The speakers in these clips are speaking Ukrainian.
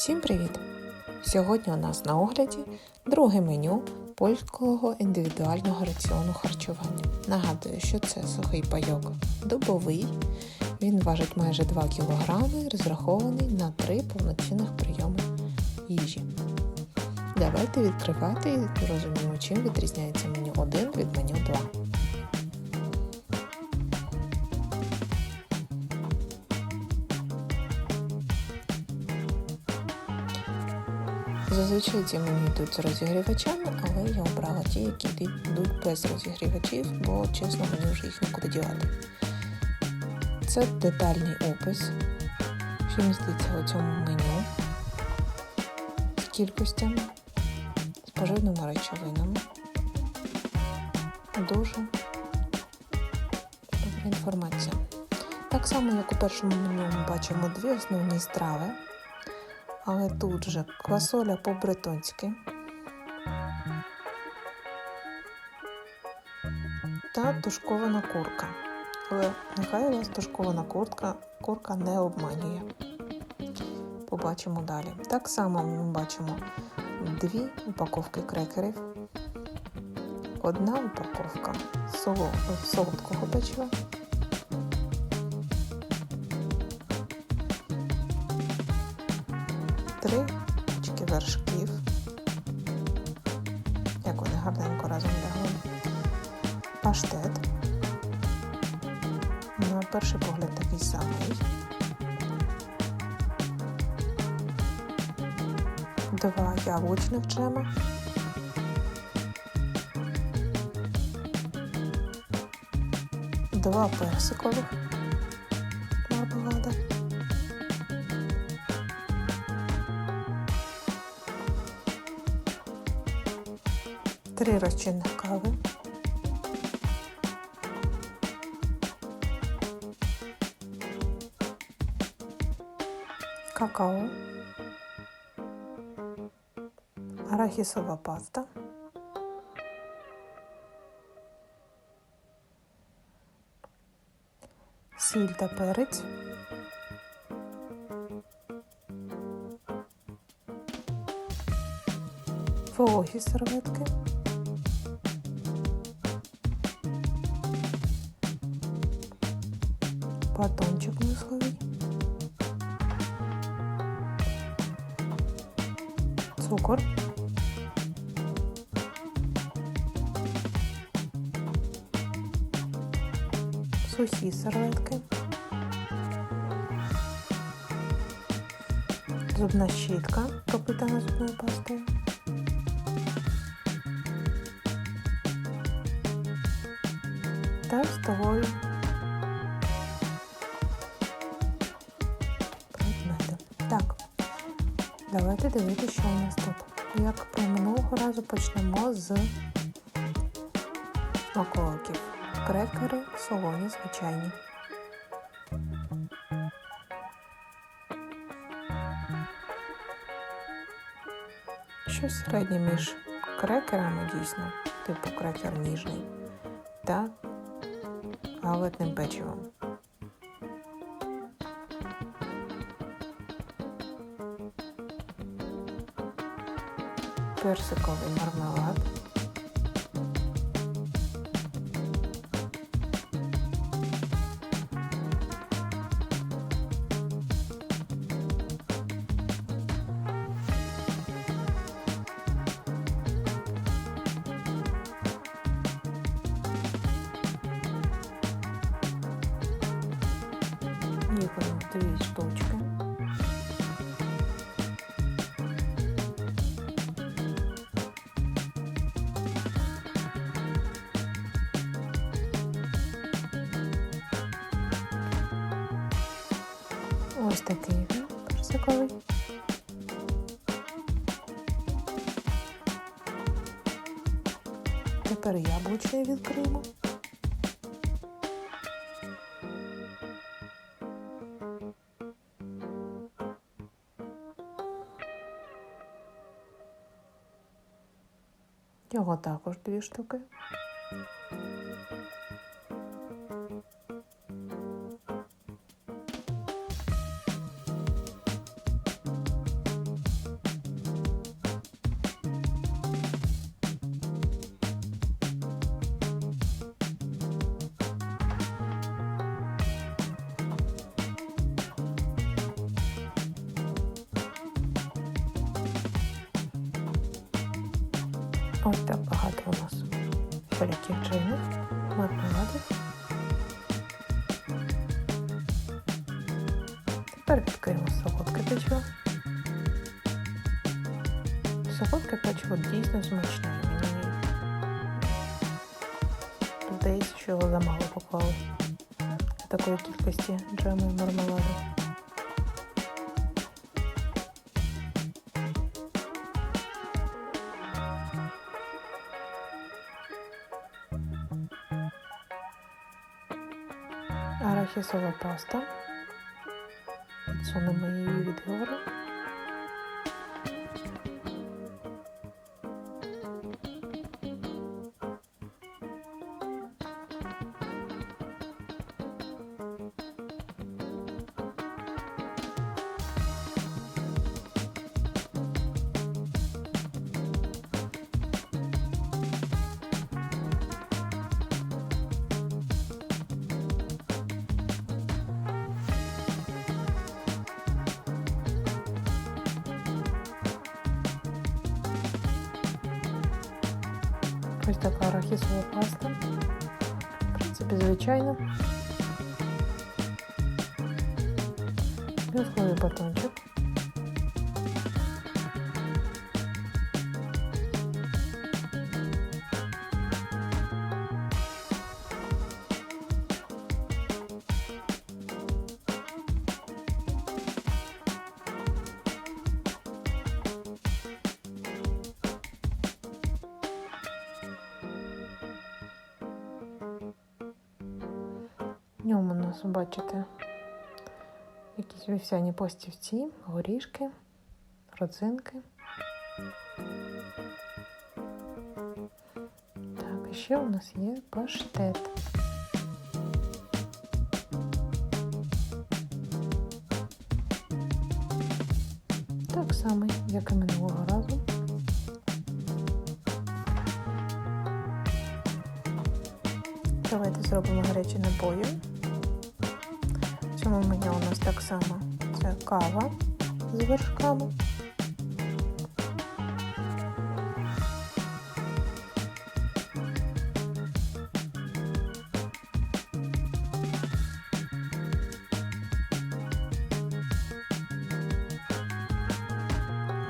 Всім привіт! Сьогодні у нас на огляді друге меню польського індивідуального раціону харчування. Нагадую, що це сухий пайок добовий. Він важить майже 2 кг розрахований на 3 повноцінних прийоми їжі. Давайте відкривати і розуміємо, чим відрізняється меню 1 від меню 2. Зазвичай ці меню йдуть з розігрівачами, але я обрала ті, які йдуть без розігрівачів, бо чесно мені вже їх нікуди дівати. Це детальний опис, що міститься у цьому меню з кількостями, з поживними речовинами. Дуже добра інформація. Так само, як у першому меню ми бачимо дві основні страви. Але тут же квасоля по-бретонськи та тушкована курка. Але нехай вас тушкована курка, курка не обманює. Побачимо далі. Так само ми бачимо дві упаковки крекерів, одна упаковка солодкого печива. Три вершків. Як вони гарненько разом лягли. Паштет. На перший погляд такий самий. Два яблучних джема. Два персикових мармелада. Три розчинних кави. Какао. Арахісова паста. Сіль та перець. Вологі серветки. Батончик мисловий, цукор, сухі серветки, зубна щітка, пропитана зубною пастою. Та столові давайте дивитися, що у нас тут. Як про минулого разу почнемо з смаколиків. Крекери, солоні, звичайні. Щось середнє між крекерами дійсно, типу крекер ніжний, та галетним печивом. Персиковий мармелад. Їх дві штучки. Тепер яблучний відкриємо. Його також дві штуки. Ось так багато у нас всіляких джемів, мармеладів. Тепер відкриємо солодке печиво. Солодке печиво дійсно смачне. Мені здається, що замало поклали такої кількості джему і мармеладу. Арахісова паста. Підсунемо її від гору. Ось така арахісова паста. В принципі, звичайно. Білковий батончик. Ньому у нас, бачите, якісь вівсяні постівці, горішки, родзинки. Так, і ще у нас є паштет. Так само, як і минулого разу. Давайте зробимо гарячі напої. Цьому меню у нас так само це кава з вершками.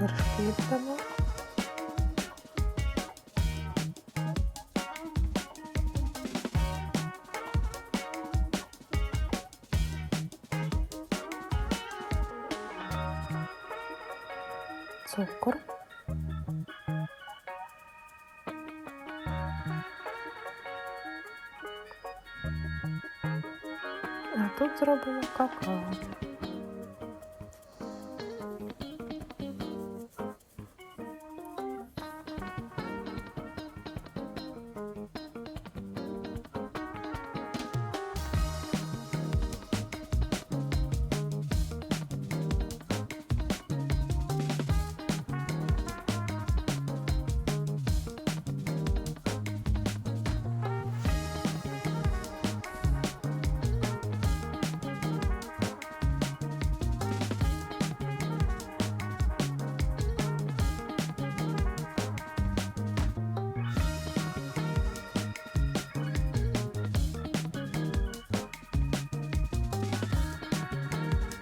Вершки додамо. А тут зробимо какао.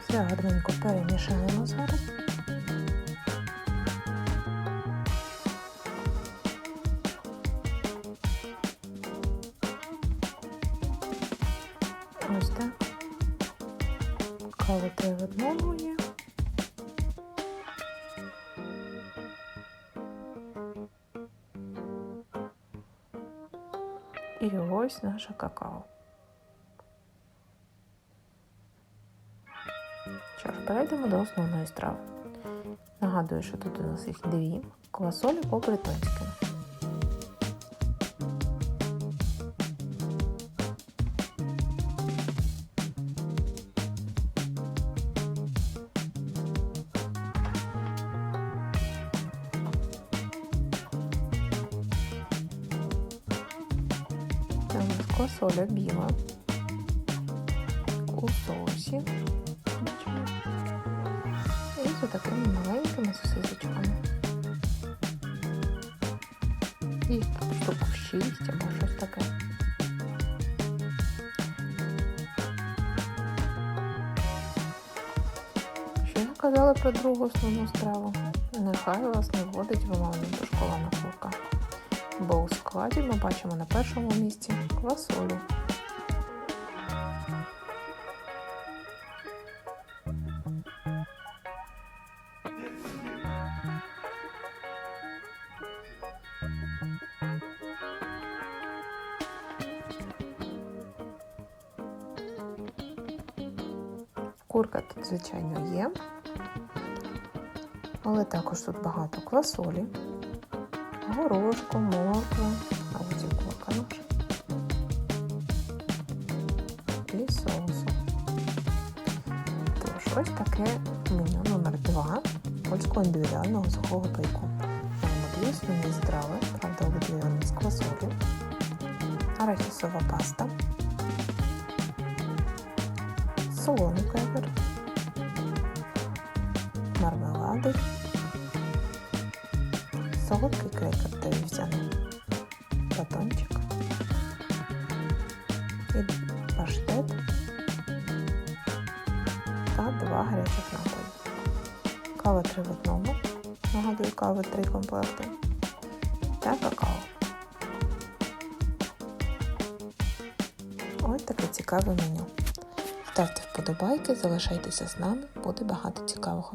Все гарненько перемішаємо зараз. Ось так. Кава три в одному є. І ось наше какао. Перейдемо до основної страви. Нагадую, що тут у нас їх дві квасолі по-британськи. Це біла у соусі. І такими маленькими сосисочками. тут штук 6 або щось таке. Що ви казали про другу основну страву? Нехай вас не вводить вимовно до школа на курка. Бо у складі ми бачимо на першому місці квасолю. Звичайно, є. Але також тут багато квасолі, горошку, моркви, а ось курка наша. І соусу. Тож, ось таке меню номер 2 польського індивідуального сухого пайку. Маємо основні страви, правда, обидві з квасолі, арахісова паста, солоний кевер, мармелади, солодкий крекер та вівсяний батончик і паштет та два гарячих напої. Кава три в одному, нагадую, кави три комплекти та какао. Ось таке цікаве меню. Ставте вподобайки, залишайтеся з нами, буде багато цікавого.